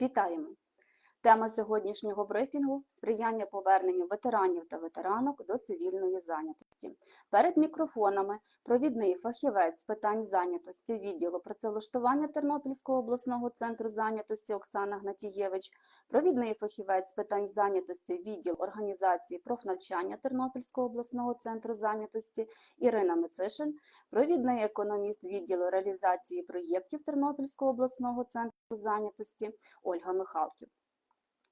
Вітаємо! Тема сьогоднішнього брифінгу сприяння поверненню ветеранів та ветеранок до цивільної зайнятості. Перед мікрофонами провідний фахівець з питань зайнятості відділу працевлаштування Тернопільського обласного центру зайнятості Оксана Гнатієвич, провідний фахівець з питань зайнятості відділ організації профнавчання Тернопільського обласного центру зайнятості Ірина Мицишин, провідний економіст відділу реалізації проєктів Тернопільського обласного центру зайнятості Ольга Михалків.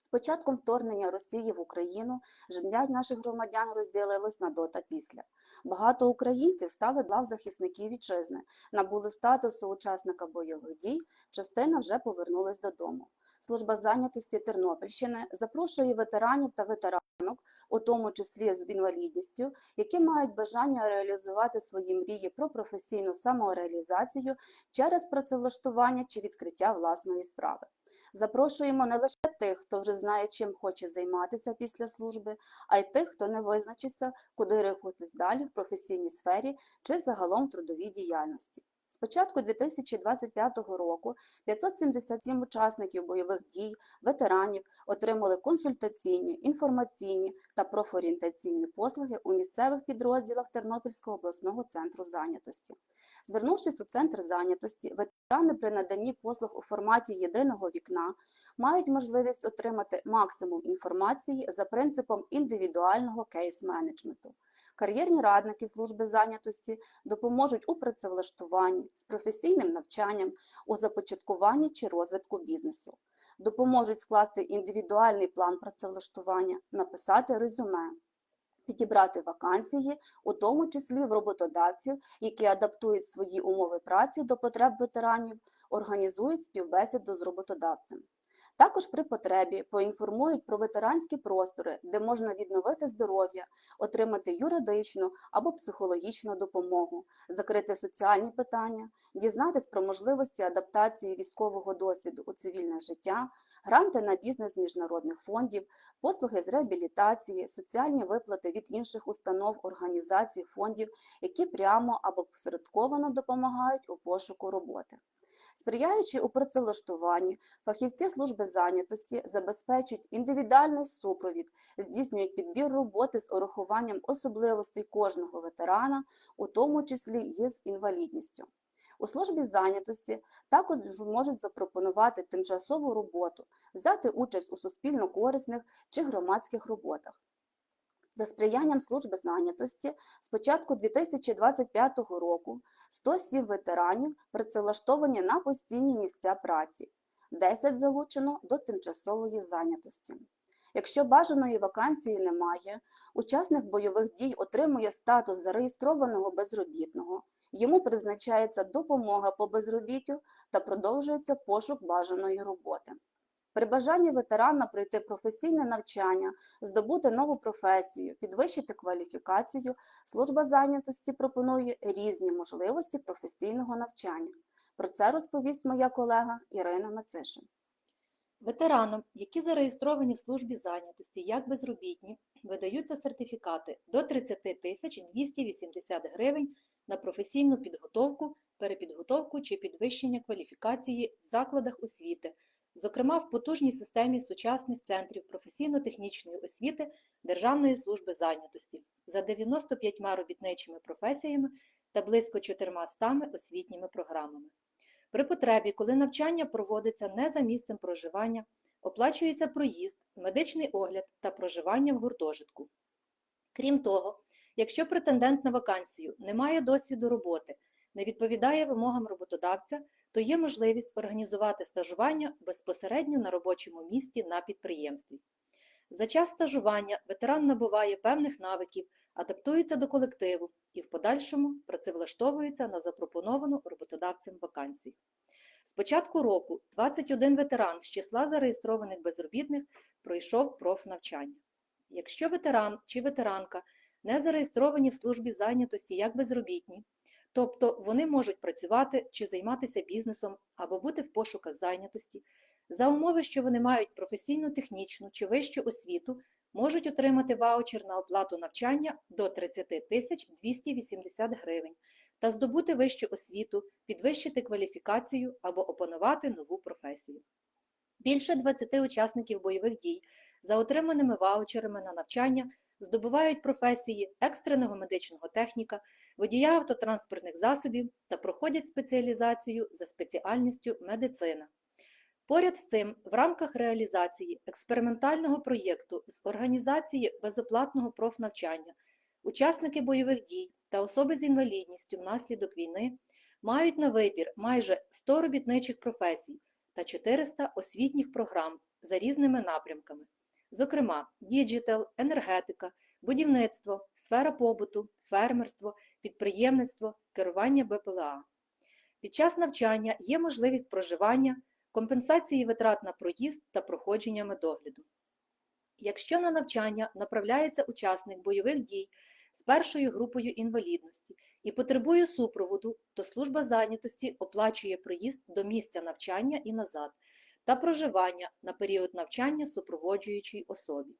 З початком вторгнення Росії в Україну життя наших громадян розділилось на до та після. Багато українців стали лав захисників вітчизни, набули статусу учасника бойових дій, частина вже повернулась додому. Служба зайнятості Тернопільщини запрошує ветеранів та ветеранок, у тому числі з інвалідністю, які мають бажання реалізувати свої мрії про професійну самореалізацію через працевлаштування чи відкриття власної справи. Запрошуємо не лише тих, хто вже знає, чим хоче займатися після служби, а й тих, хто не визначився, куди рухатись далі в професійній сфері чи загалом в трудовій діяльності. З початку 2025 року 577 учасників бойових дій, ветеранів отримали консультаційні, інформаційні та профорієнтаційні послуги у місцевих підрозділах Тернопільського обласного центру зайнятості. Звернувшись у центр зайнятості, ветерани при наданні послуг у форматі єдиного вікна мають можливість отримати максимум інформації за принципом індивідуального кейс-менеджменту. Кар'єрні радники служби зайнятості допоможуть у працевлаштуванні з професійним навчанням, у започаткуванні чи розвитку бізнесу, допоможуть скласти індивідуальний план працевлаштування, написати резюме, підібрати вакансії, у тому числі в роботодавців, які адаптують свої умови праці до потреб ветеранів, організують співбесіду з роботодавцем. Також при потребі поінформують про ветеранські простори, де можна відновити здоров'я, отримати юридичну або психологічну допомогу, закрити соціальні питання, дізнатись про можливості адаптації військового досвіду у цивільне життя, гранти на бізнес міжнародних фондів, послуги з реабілітації, соціальні виплати від інших установ, організацій, фондів, які прямо або посередковано допомагають у пошуку роботи. Сприяючи у працевлаштуванні, фахівці служби зайнятості забезпечують індивідуальний супровід, здійснюють підбір роботи з урахуванням особливостей кожного ветерана, у тому числі і з інвалідністю. У службі зайнятості також можуть запропонувати тимчасову роботу, взяти участь у суспільно корисних чи громадських роботах. За сприянням служби зайнятості з початку 2025 року 107 ветеранів працевлаштовані на постійні місця праці, 10 залучено до тимчасової зайнятості. Якщо бажаної вакансії немає, учасник бойових дій отримує статус зареєстрованого безробітного, йому призначається допомога по безробіттю та продовжується пошук бажаної роботи. При бажанні ветерана пройти професійне навчання, здобути нову професію, підвищити кваліфікацію, служба зайнятості пропонує різні можливості професійного навчання. Про це розповість моя колега Ірина Мацишин. Ветеранам, які зареєстровані в службі зайнятості як безробітні, видаються сертифікати до 30 тисяч 280 гривень на професійну підготовку, перепідготовку чи підвищення кваліфікації в закладах освіти, зокрема в потужній системі сучасних центрів професійно-технічної освіти Державної служби зайнятості за 95 робітничими професіями та близько 400 освітніми програмами. При потребі, коли навчання проводиться не за місцем проживання, оплачується проїзд, медичний огляд та проживання в гуртожитку. Крім того, якщо претендент на вакансію не має досвіду роботи, не відповідає вимогам роботодавця, то є можливість організувати стажування безпосередньо на робочому місці на підприємстві. За час стажування ветеран набуває певних навиків, адаптується до колективу і в подальшому працевлаштовується на запропоновану роботодавцем вакансію. З початку року 21 ветеран з числа зареєстрованих безробітних пройшов профнавчання. Якщо ветеран чи ветеранка не зареєстровані в службі зайнятості як безробітні, тобто вони можуть працювати чи займатися бізнесом або бути в пошуках зайнятості, за умови, що вони мають професійну технічну чи вищу освіту, можуть отримати ваучер на оплату навчання до 30 тисяч 280 гривень та здобути вищу освіту, підвищити кваліфікацію або опанувати нову професію. Більше 20 учасників бойових дій за отриманими ваучерами на навчання здобувають професії екстреного медичного техніка, водія автотранспортних засобів та проходять спеціалізацію за спеціальністю медицина. Поряд з цим, в рамках реалізації експериментального проєкту з організації безоплатного профнавчання, учасники бойових дій та особи з інвалідністю внаслідок війни мають на вибір майже 100 робітничих професій та 400 освітніх програм за різними напрямками, зокрема, діджитал, енергетика, будівництво, сфера побуту, фермерство, підприємництво, керування БПЛА. Під час навчання є можливість проживання, компенсації витрат на проїзд та проходження медогляду. Якщо на навчання направляється учасник бойових дій з першою групою інвалідності і потребує супроводу, то служба зайнятості оплачує проїзд до місця навчання і назад та проживання на період навчання супроводжуючій особі.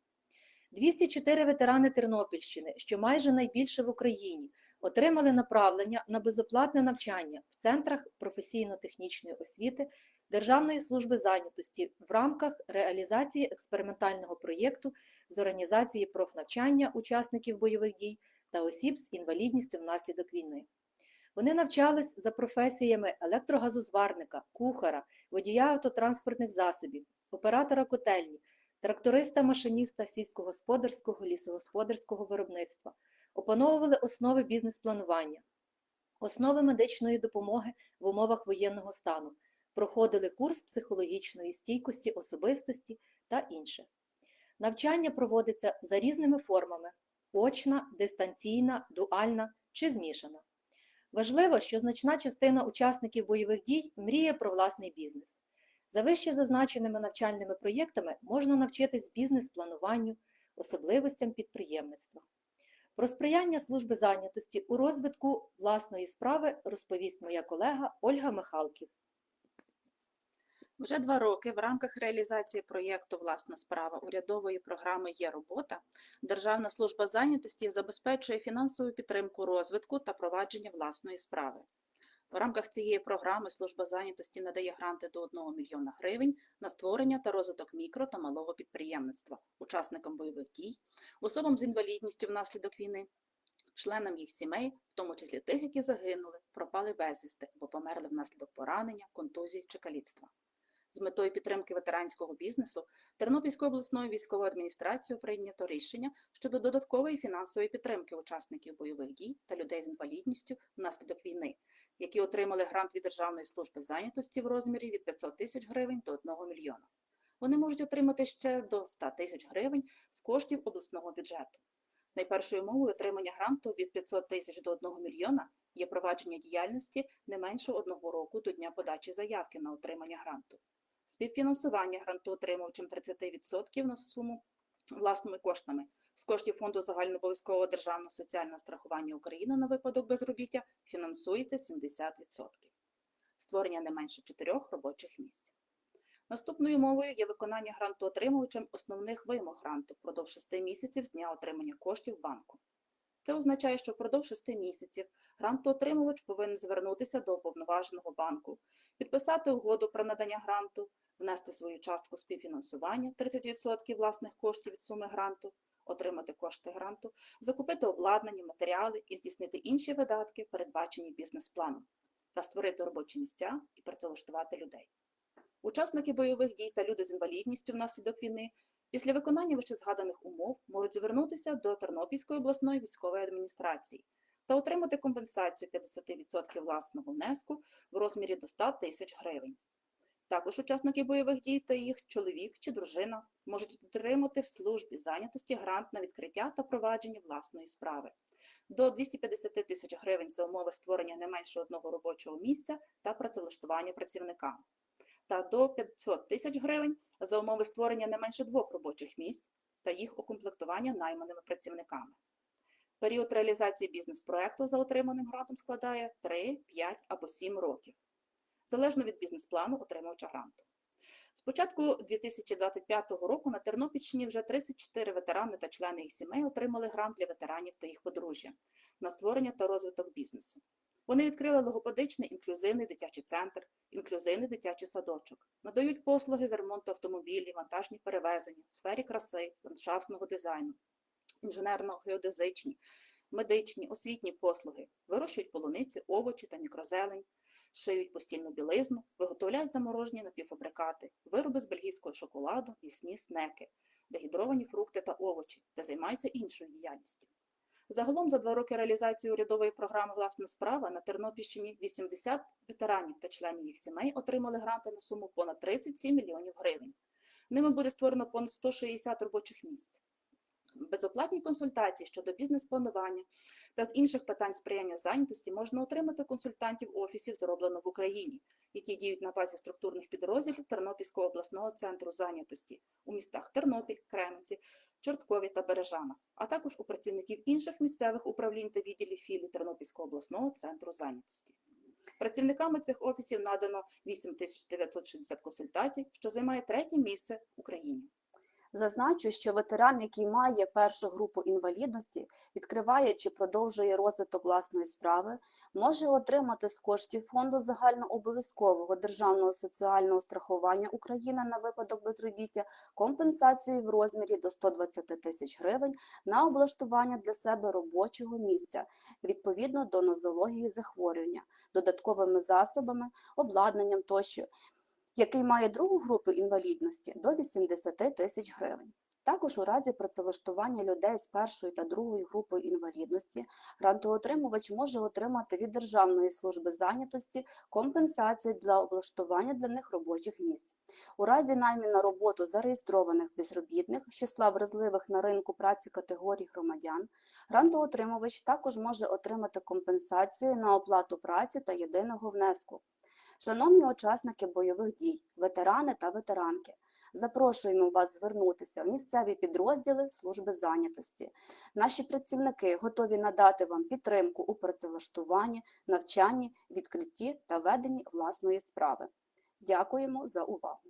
204 ветерани Тернопільщини, що майже найбільше в Україні, отримали направлення на безоплатне навчання в центрах професійно-технічної освіти Державної служби зайнятості в рамках реалізації експериментального проєкту з організації профнавчання учасників бойових дій та осіб з інвалідністю внаслідок війни. Вони навчались за професіями електрогазозварника, кухара, водія автотранспортних засобів, оператора котельні, тракториста-машиніста сільськогосподарського лісогосподарського виробництва, опановували основи бізнес-планування, основи медичної допомоги в умовах воєнного стану, проходили курс психологічної стійкості особистості та інше. Навчання проводиться за різними формами очна, дистанційна, дуальна чи змішана. Важливо, що значна частина учасників бойових дій мріє про власний бізнес. За вище зазначеними навчальними проєктами можна навчитись бізнес-плануванню, особливостям підприємництва. Про сприяння служби зайнятості у розвитку власної справи розповість моя колега Ольга Михалків. Вже два роки в рамках реалізації проєкту Власна справа урядової програми Є робота Державна служба зайнятості забезпечує фінансову підтримку розвитку та провадження власної справи. В рамках цієї програми служба зайнятості надає гранти до 1 мільйона гривень на створення та розвиток мікро та малого підприємництва, учасникам бойових дій, особам з інвалідністю внаслідок війни, членам їх сімей, в тому числі тих, які загинули, пропали безвісти або померли внаслідок поранення, контузій чи каліцтва. З метою підтримки ветеранського бізнесу Тернопільською обласною військовою адміністрацією прийнято рішення щодо додаткової фінансової підтримки учасників бойових дій та людей з інвалідністю внаслідок війни, які отримали грант від Державної служби зайнятості в розмірі від 500 тисяч гривень до 1 мільйона. Вони можуть отримати ще до 100 тисяч гривень з коштів обласного бюджету. Найпершою умовою отримання гранту від 500 тисяч до 1 мільйона є провадження діяльності не менше одного року до дня подачі заявки на отримання гранту. Співфінансування грантоотримувачем 30% на суму власними коштами з коштів Фонду загальнообов'язкового державного соціального страхування України на випадок безробіття фінансується 70%. Створення не менше 4 робочих місць. Наступною умовою є виконання грантоотримувачем основних вимог гранту впродовж 6 місяців з дня отримання коштів банку. Це означає, що впродовж 6 місяців грантоотримувач повинен звернутися до уповноваженого банку, підписати угоду про надання гранту, внести свою частку співфінансування 30% власних коштів від суми гранту, отримати кошти гранту, закупити обладнання, матеріали і здійснити інші видатки, передбачені бізнес-планом, та створити робочі місця і працевлаштувати людей. Учасники бойових дій та люди з інвалідністю внаслідок війни після виконання вищезгаданих умов можуть звернутися до Тернопільської обласної військової адміністрації та отримати компенсацію 50% власного внеску в розмірі до 100 тисяч гривень. Також учасники бойових дій та їх чоловік чи дружина можуть отримати в службі зайнятості грант на відкриття та провадження власної справи до 250 тисяч гривень за умови створення не менше одного робочого місця та працевлаштування працівника та до 500 тисяч гривень за умови створення не менше двох робочих місць та їх укомплектування найманими працівниками. Період реалізації бізнес-проекту за отриманим грантом складає 3, 5 або 7 років, залежно від бізнес-плану отримувача гранту. З початку 2025 року на Тернопільщині вже 34 ветерани та члени їх сімей отримали грант для ветеранів та їх подружжя на створення та розвиток бізнесу. Вони відкрили логопедичний інклюзивний дитячий центр, інклюзивний дитячий садочок, надають послуги з ремонту автомобілів, вантажні перевезення, в сфері краси, ландшафтного дизайну, інженерно-геодезичні, медичні, освітні послуги, вирощують полуниці, овочі та мікрозелень, шиють постільну білизну, виготовляють заморожені напівфабрикати, вироби з бельгійського шоколаду, місні снеки, дегідровані фрукти та овочі, та займаються іншою діяльністю. Загалом за два роки реалізації урядової програми Власна справа на Тернопільщині 80 ветеранів та членів їх сімей отримали гранти на суму понад 37 мільйонів гривень. Ними буде створено понад 160 робочих місць. Безоплатні консультації щодо бізнес-планування та з інших питань сприяння зайнятості можна отримати консультантів офісів «Зроблено в Україні», які діють на базі структурних підрозділів Тернопільського обласного центру зайнятості у містах Тернопіль, Кременці, Чорткові та Бережанах, а також у працівників інших місцевих управлінь та відділів філій Тернопільського обласного центру зайнятості. Працівниками цих офісів надано 8960 консультацій, що займає третє місце в Україні. Зазначу, що ветеран, який має першу групу інвалідності, відкриває чи продовжує розвиток власної справи, може отримати з коштів фонду загальнообов'язкового державного соціального страхування України на випадок безробіття компенсацію в розмірі до 120 тисяч гривень на облаштування для себе робочого місця відповідно до нозології захворювання, додатковими засобами, обладнанням тощо який має другу групу інвалідності до 80 тисяч гривень. Також у разі працевлаштування людей з першою та другою групою інвалідності грантоотримувач може отримати від Державної служби зайнятості компенсацію для облаштування для них робочих місць. У разі наймі на роботу зареєстрованих безробітних числа вразливих на ринку праці категорій громадян, грантоотримувач також може отримати компенсацію на оплату праці та єдиного внеску. Шановні учасники бойових дій, ветерани та ветеранки, запрошуємо вас звернутися в місцеві підрозділи служби зайнятості. Наші працівники готові надати вам підтримку у працевлаштуванні, навчанні, відкритті та веденні власної справи. Дякуємо за увагу!